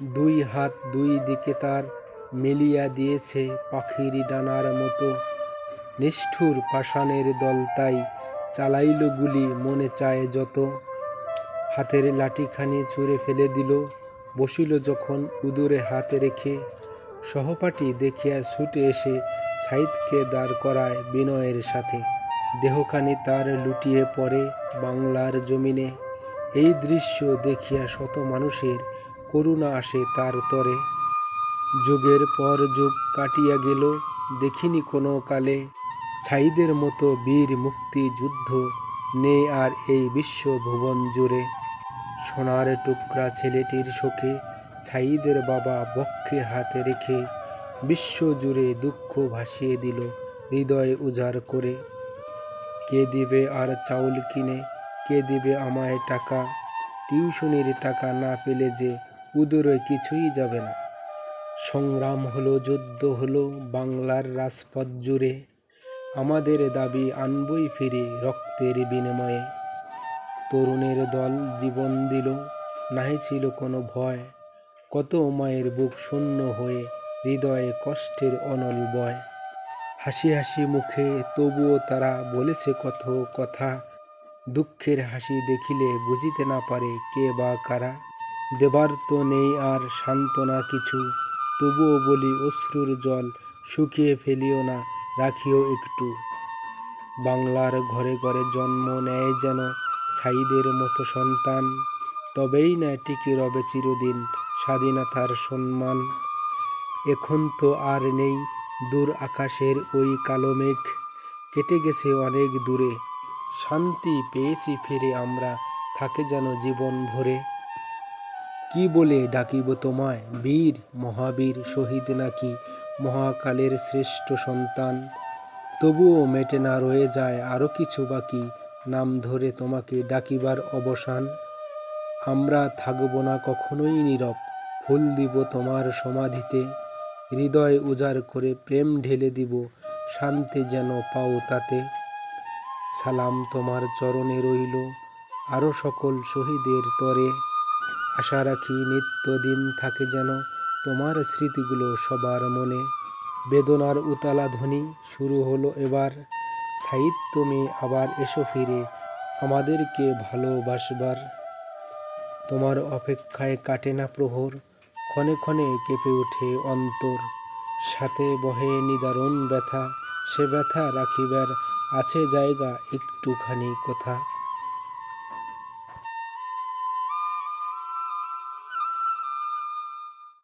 দুই হাত দুই দিকে তার মেলিয়া দিয়েছে পাখির ডানার মতো। নিষ্ঠুর পাষাণের দল তাই চালাইল গুলি মনে চায় যত। হাতের লাঠিখানি ছুঁড়ে ফেলে দিল, বসিল যখন উদুরে হাত রেখে। সহপাঠী দেখিয়া ছুটে এসে সাইদকে দাঁড় করায় বিনয়ের সাথে। দেহখানি তার লুটিয়ে পড়ে বাংলার জমিনে। এই দৃশ্য দেখিয়া শত মানুষের করুণা আসে তার তরে। যুগের পর যুগ কাটিয়া গেল, দেখিনি কোনো কালে। ছাইদের মতো বীর মুক্তি যুদ্ধ নেই আর এই বিশ্ব ভুবন জুড়ে। সোনার টুকরা ছেলেটির শোকে ছাইদের বাবা বক্ষে হাতে রেখে বিশ্ব জুড়ে দুঃখ ভাসিয়ে দিল, হৃদয় উজাড় করে। কে দিবে আর চাউল কিনে, কে দিবে আমায় টাকা? টিউশনির টাকা না পেলে যে উদরে কিছুই যাবে না। সংগ্রাম হলো, যুদ্ধ হলো, বাংলার রাজপথ জুড়ে। আমাদের দাবি আনবই ফিরে রক্তের বিনিময়ে। তরুণের দল জীবন দিল, নাহি ছিল কোনো ভয়। কত মায়ের বুক শূন্য হয়ে হৃদয়ে কষ্টের অনল বয়। হাসি হাসি মুখে তবুও তারা বলেছে কত কথা। দুঃখের হাসি দেখিলে বুঝিতে না পারে কে বা কারা। দেবার তো নেই আর সান্ত্বনা কিছু। তবুও বলি, অশ্রুর জল শুকিয়ে ফেলিও না, রাখিও একটু। বাংলার ঘরে ঘরে জন্ম নেয় যেন ছাইদের মতো সন্তান। তবেই না টিকে রবে চিরদিন স্বাধীনতার সম্মান। এখন তো আর নেই দূর আকাশের ওই কালো মেঘ। কেটে গেছে অনেক দূরে। শান্তি পেয়েছি ফিরে আমরা, থাকে যেন জীবন ভরে। কি বলে ডাকিব তোমায়? বীর, মহাবীর শহীদ নাকি মহাকালের শ্রেষ্ঠ সন্তান? তবুও মেটে না রয়ে যায় আরও কিছু বাকি, নাম ধরে তোমাকে ডাকিবার অবসান? আমরা থাকব না কখনোই নীরব, ফুল দিব তোমার সমাধিতে। হৃদয় উজাড় করে প্রেম ঢেলে দিব, শান্তি যেন পাও তাতে। সালাম তোমার চরণে রইল আরও সকল শহীদের তরে। আশা রাখি নিত্যদিন থাকে যেন তোমার স্মৃতিগুলো সবার মনে। বেদনার উতালা ধ্বনি শুরু হলো এবার। সাহিদ তুমি আবার এসো ফিরে, আমাদেরকে ভালোবাসবার। তোমার অপেক্ষায় কাটে না প্রহর, ক্ষণে ক্ষণে কেঁপে ওঠে অন্তর। সাথে বহে নিদারুণ ব্যথা, সে ব্যথা রাখিবার আছে জায়গা একটুখানি কথা।